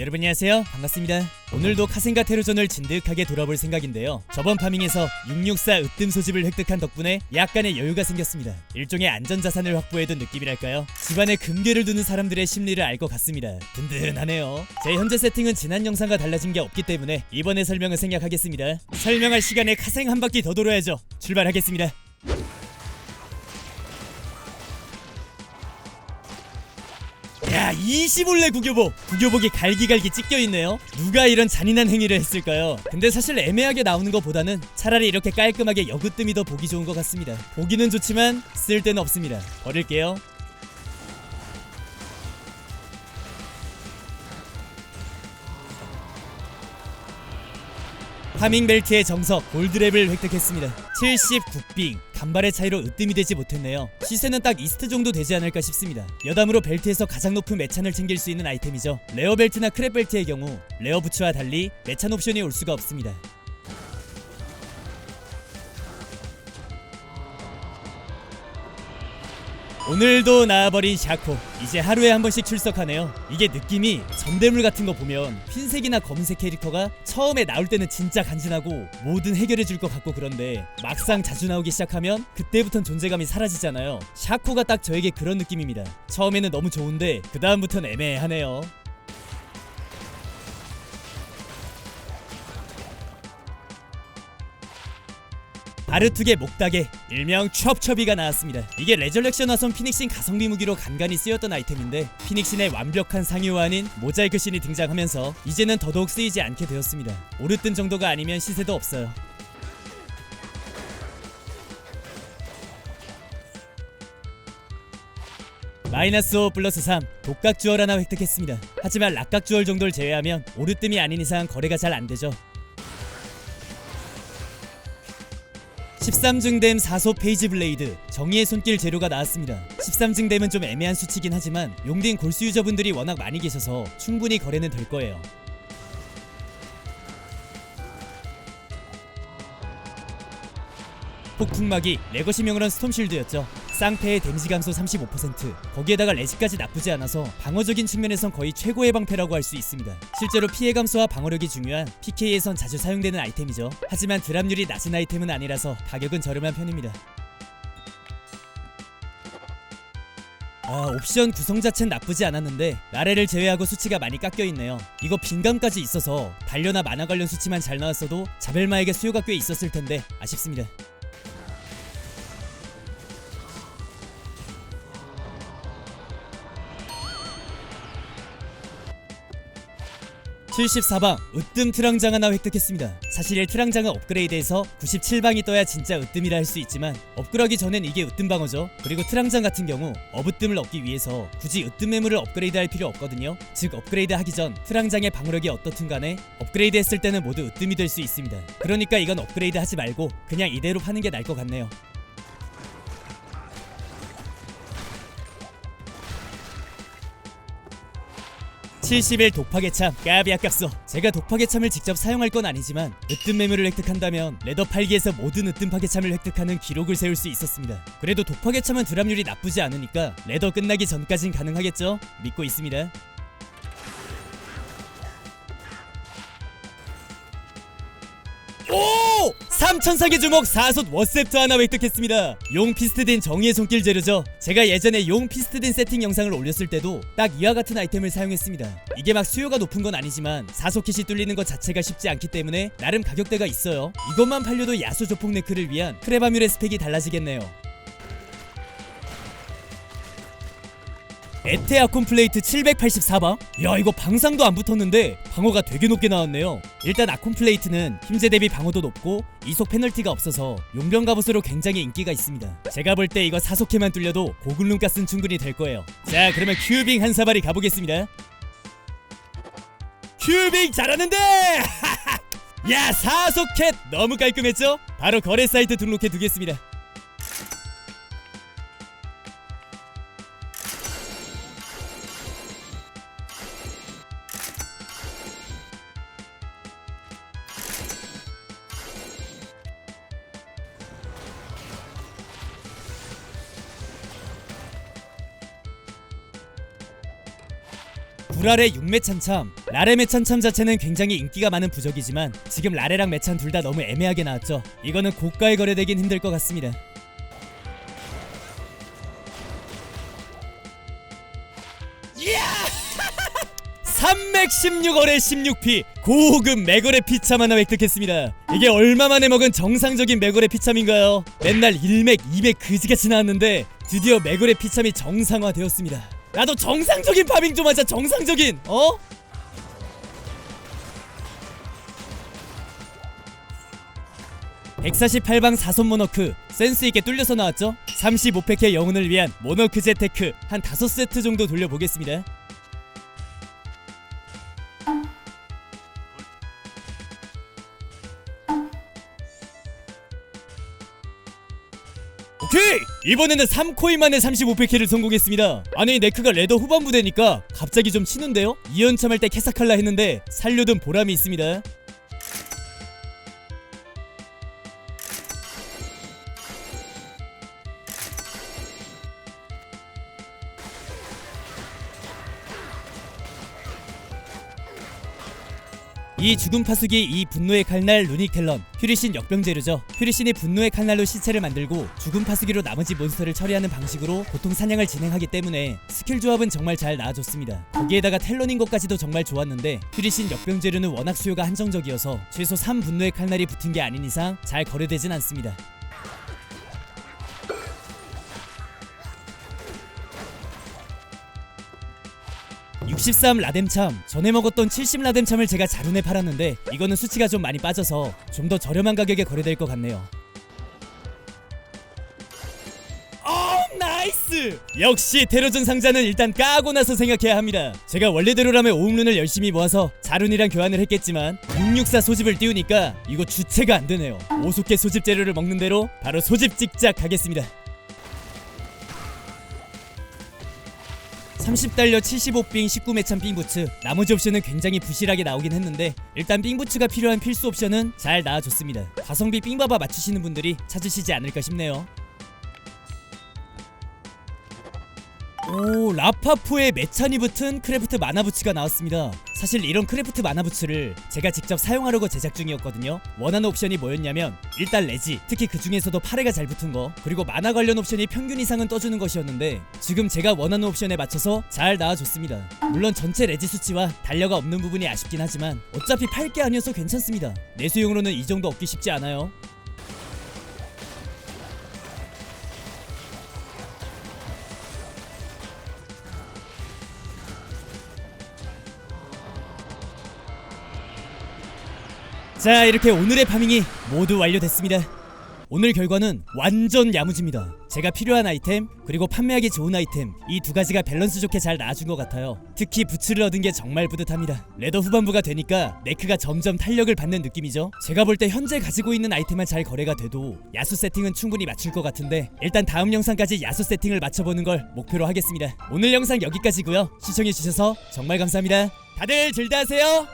여러분 안녕하세요. 반갑습니다. 오늘도 카센가 테르존을 진득하게 돌아볼 생각인데요. 저번 파밍에서 664 으뜸 소집을 획득한 덕분에 약간의 여유가 생겼습니다. 일종의 안전자산을 확보해둔 느낌이랄까요? 집안에 금괴를 두는 사람들의 심리를 알 것 같습니다. 든든하네요. 제 현재 세팅은 지난 영상과 달라진 게 없기 때문에 이번에 설명을 생략하겠습니다. 설명할 시간에 카생 한 바퀴 더 돌아야죠. 출발하겠습니다 야 25래 구교복. 구교복이 갈기갈기 찢겨있네요. 누가 이런 잔인한 행위를 했을까요? 근데 사실 애매하게 나오는 것보다는 차라리 이렇게 깔끔하게 여그뜸이 더 보기 좋은 것 같습니다. 보기는 좋지만 쓸 데는 없습니다. 버릴게요. 파밍벨트의 정석 골드랩을 획득했습니다. 79빙 간발의 차이로 으뜸이 되지 못했네요. 시세는 딱 이스트 정도 되지 않을까 싶습니다. 여담으로 벨트에서 가장 높은 매찬을 챙길 수 있는 아이템이죠. 레어 벨트나 크랩 벨트의 경우 레어 부츠와 달리 매찬 옵션이 올 수가 없습니다 오늘도 나와버린 샤코. 이제 하루에 한 번씩 출석하네요. 이게 느낌이 전대물 같은 거 보면 흰색이나 검은색 캐릭터가 처음에 나올 때는 진짜 간지나고 뭐든 해결해 줄 것 같고 그런데 막상 자주 나오기 시작하면 그때부턴 존재감이 사라지잖아요. 샤코가 딱 저에게 그런 느낌입니다. 처음에는 너무 좋은데 그 다음부터는 애매하네요 바르투게 목닥에 일명 첩첩이가 나왔습니다. 이게 레저렉션 화성 피닉신 가성비 무기로 간간히 쓰였던 아이템인데 피닉신의 완벽한 상위화 아닌 모자이크 신이 등장하면서 이제는 더더욱 쓰이지 않게 되었습니다. 오르뜬 정도가 아니면 시세도 없어요. 마이너스 5 플러스 3 독각 주얼 하나 획득했습니다. 하지만 락각 주얼 정도를 제외하면 오르뜸이 아닌 이상 거래가 잘 안되죠. 13증댐 4소 페이지 블레이드 정의의 손길 재료가 나왔습니다. 13증댐은 좀 애매한 수치긴 하지만 용딘 골수 유저분들이 워낙 많이 계셔서 충분히 거래는 될 거예요. 폭풍막이 레거시명으로는 스톰실드였죠 쌍패의 데미지 감소 35% 거기에다가 레지까지 나쁘지 않아서 방어적인 측면에선 거의 최고의 방패라고 할 수 있습니다. 실제로 피해 감소와 방어력이 중요한 PK에선 자주 사용되는 아이템이죠. 하지만 드랍률이 낮은 아이템은 아니라서 가격은 저렴한 편입니다. 아 옵션 구성 자체는 나쁘지 않았는데 나래를 제외하고 수치가 많이 깎여있네요. 이거 빈감까지 있어서 단련나 만화 관련 수치만 잘 나왔어도 자벨마에게 수요가 꽤 있었을 텐데 아쉽습니다 (74방) 으뜸 트랑장 하나 획득했습니다. 사실 이 트랑장은 업그레이드해서 (97방이) 떠야 진짜 으뜸이라 할 수 있지만 업그레이드 전엔 이게 으뜸 방어죠. 그리고 트랑장 같은 경우 어부뜸을 얻기 위해서 굳이 으뜸 매물을 업그레이드 할 필요 없거든요. 즉 업그레이드 하기 전 트랑장의 방어력이 어떻든 간에 업그레이드 했을 때는 모두 으뜸이 될 수 있습니다. 그러니까 이건 업그레이드 하지 말고 그냥 이대로 파는 게 나을 것 같네요 70일 독파개 참 까비 아깝소. 제가 독파개 참을 직접 사용할 건 아니지만 으뜸 매물을 획득한다면 레더 8기에서 모든 으뜸 파개 참을 획득하는 기록을 세울 수 있었습니다. 그래도 독파개 참은 드랍률이 나쁘지 않으니까 레더 끝나기 전까진 가능하겠죠? 믿고 있습니다. 오! 삼천사계 주먹 4솥 워셉트 하나 획득했습니다. 용 피스트된 정의의 손길 재료죠. 제가 예전에 용 피스트된 세팅 영상을 올렸을 때도 딱 이와 같은 아이템을 사용했습니다. 이게 막 수요가 높은 건 아니지만 사소켓이 뚫리는 것 자체가 쉽지 않기 때문에 나름 가격대가 있어요. 이것만 팔려도 야수 조폭 네크를 위한 크레바뮬의 스펙이 달라지겠네요 에테아 콤플레이트 784방? 야 이거 방상도 안 붙었는데 방어가 되게 높게 나왔네요 일단 아콤플레이트는 힘제 대비 방어도 높고 이속 페널티가 없어서 용병 갑옷으로 굉장히 인기가 있습니다 제가 볼 때 이거 사속해만 뚫려도 고글룸 가스는 충분히 될 거예요 자 그러면 큐빙 한 사발이 가보겠습니다 큐빙 잘하는데! 야 사속캣 너무 깔끔했죠? 바로 거래 사이트 등록해 두겠습니다 불알의 6매찬참. 라레 매찬참 자체는 굉장히 인기가 많은 부적이지만 지금 라레랑 매찬 둘 다 너무 애매하게 나왔죠. 이거는 고가에 거래되긴 힘들 것 같습니다. 316월에 16피 고호급 맥월의 피참 하나 획득했습니다. 이게 얼마 만에 먹은 정상적인 맥월의 피참인가요? 맨날 1맥, 2맥 그지같이 나왔는데 드디어 맥월의 피참이 정상화되었습니다 나도 정상적인 파밍 좀 하자 정상적인. 어? (148방 4손 모너크) 센스있게 뚫려서 나왔죠? 35팩의 영혼을 위한 모너크 제테크 한 5세트 정도 돌려보겠습니다 오케이! 이번에는 3코인 만에 35팩킬을 성공했습니다 아니 네크가 레더 후반부 되니까 갑자기 좀 치는데요? 2연참 할때 캐사칼라 했는데 살려둔 보람이 있습니다 이 죽음 파수기 이 분노의 칼날 루닉 텔런 퓨리신 역병재료죠. 퓨리신이 분노의 칼날로 시체를 만들고 죽음 파수기로 나머지 몬스터를 처리하는 방식으로 보통 사냥을 진행하기 때문에 스킬 조합은 정말 잘 나와줬습니다. 거기에다가 텔런인 것까지도 정말 좋았는데 퓨리신 역병재료는 워낙 수요가 한정적이어서 최소 3 분노의 칼날이 붙은 게 아닌 이상 잘 거래되진 않습니다 (63) 라뎀참. 전에 먹었던 (70) 라뎀참을 제가 자룬에 팔았는데 이거는 수치가 좀 많이 빠져서 좀 더 저렴한 가격에 거래될 것 같네요. 어 나이스! 역시 테러전 상자는 일단 까고 나서 생각해야 합니다. 제가 원래대로라면 오음룬을 열심히 모아서 자룬이랑 교환을 했겠지만 664 소집을 띄우니까 이거 주체가 안 되네요. 오속계 소집 재료를 먹는 대로 바로 소집 찍작 하겠습니다 30달러 75빙 19매참 빙부츠. 나머지 옵션은 굉장히 부실하게 나오긴 했는데 일단 빙부츠가 필요한 필수 옵션은 잘 나와줬습니다. 가성비 빙바바 맞추시는 분들이 찾으시지 않을까 싶네요 오 라파프의 메찬이 붙은 크래프트 마나부츠가 나왔습니다. 사실 이런 크래프트 마나부츠를 제가 직접 사용하려고 제작 중이었거든요. 원하는 옵션이 뭐였냐면 일단 레지 특히 그 중에서도 파레가 잘 붙은 거 그리고 마나 관련 옵션이 평균 이상은 떠주는 것이었는데 지금 제가 원하는 옵션에 맞춰서 잘 나와줬습니다. 물론 전체 레지 수치와 달려가 없는 부분이 아쉽긴 하지만 어차피 팔게 아니어서 괜찮습니다. 내수용으로는 이 정도 얻기 쉽지 않아요 자 이렇게 오늘의 파밍이 모두 완료됐습니다. 오늘 결과는 완전 야무집니다. 제가 필요한 아이템 그리고 판매하기 좋은 아이템 이 두 가지가 밸런스 좋게 잘 나와준 것 같아요. 특히 부츠를 얻은 게 정말 뿌듯합니다. 레더 후반부가 되니까 네크가 점점 탄력을 받는 느낌이죠. 제가 볼 때 현재 가지고 있는 아이템만 잘 거래가 돼도 야수 세팅은 충분히 맞출 것 같은데 일단 다음 영상까지 야수 세팅을 맞춰보는 걸 목표로 하겠습니다. 오늘 영상 여기까지고요. 시청해주셔서 정말 감사합니다. 다들 즐다 하세요